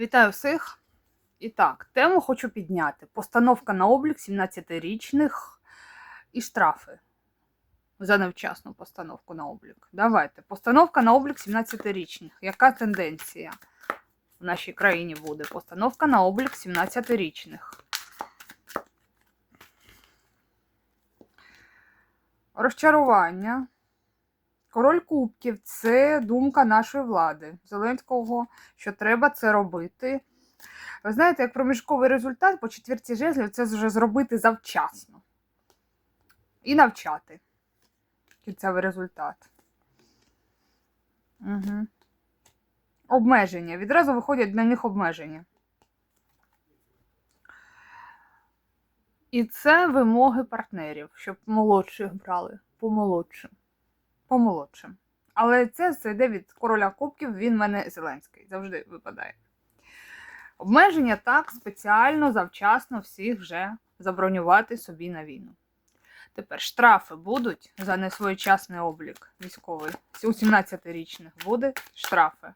Вітаю всіх. І так, тему хочу підняти. Постановка на облік 17-річних і штрафи за невчасну постановку на облік. Давайте. Постановка на облік 17-річних. Яка тенденція в нашій країні буде? Постановка на облік 17-річних. Розчарування. Король Кубків це думка нашої влади Зеленського, що треба це робити. Ви знаєте, як проміжковий результат по четвірці жезлів це вже зробити завчасно. І навчати. Кінцевий результат. Угу. Обмеження. Відразу виходять для них обмеження. І це вимоги партнерів, щоб молодших брали, помолодшим. Помолодшим. Але це все йде від короля Кубків, він в мене Зеленський. Завжди випадає. Обмеження так спеціально, завчасно всіх вже забронювати собі на війну. Тепер штрафи будуть за несвоєчасний облік військовий. У 17-річних буде штрафи.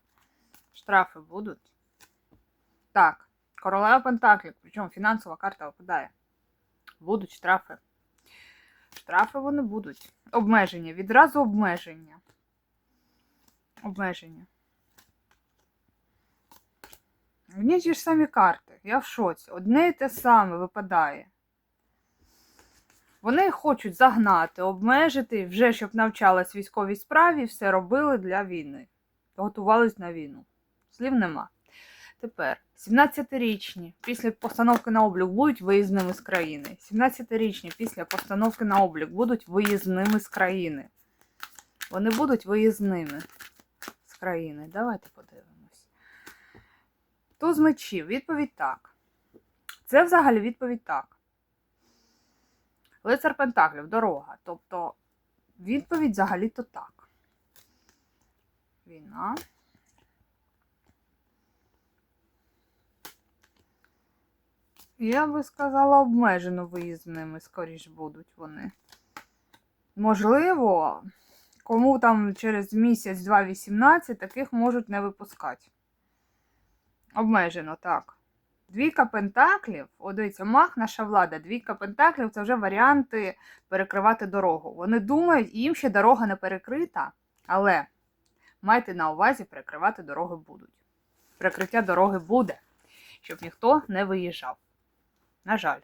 Штрафи будуть. Так, королева Пентаклів, причому фінансова карта випадає. Будуть штрафи. Штрафи вони будуть. Обмеження. Відразу обмеження. Обмеження. Одні ті ж самі карти. Я в шоці. Одне і те саме випадає. Вони хочуть загнати, обмежити, вже щоб навчалась військовій справі, все робили для війни. Готувались на війну. Слів нема. Тепер 17-річні після постановки на облік будуть виїзними з країни. 17-річні після постановки на облік будуть виїзними з країни. Вони будуть виїзними з країни. Давайте подивимось. Туз мечів. Відповідь так. Це взагалі відповідь так. Лицар Пентаклів, дорога. Тобто відповідь взагалі-то так. Війна. Я би сказала, обмежено виїзними, скоріш будуть вони. Можливо, кому там через місяць 2-18, таких можуть не випускати. Обмежено, так. Двійка пентаклів, о, дивіться, мах, наша влада, двійка пентаклів це вже варіанти перекривати дорогу. Вони думають, їм ще дорога не перекрита, але майте на увазі, перекривати дороги будуть. Перекриття дороги буде, щоб ніхто не виїжджав. На жаль.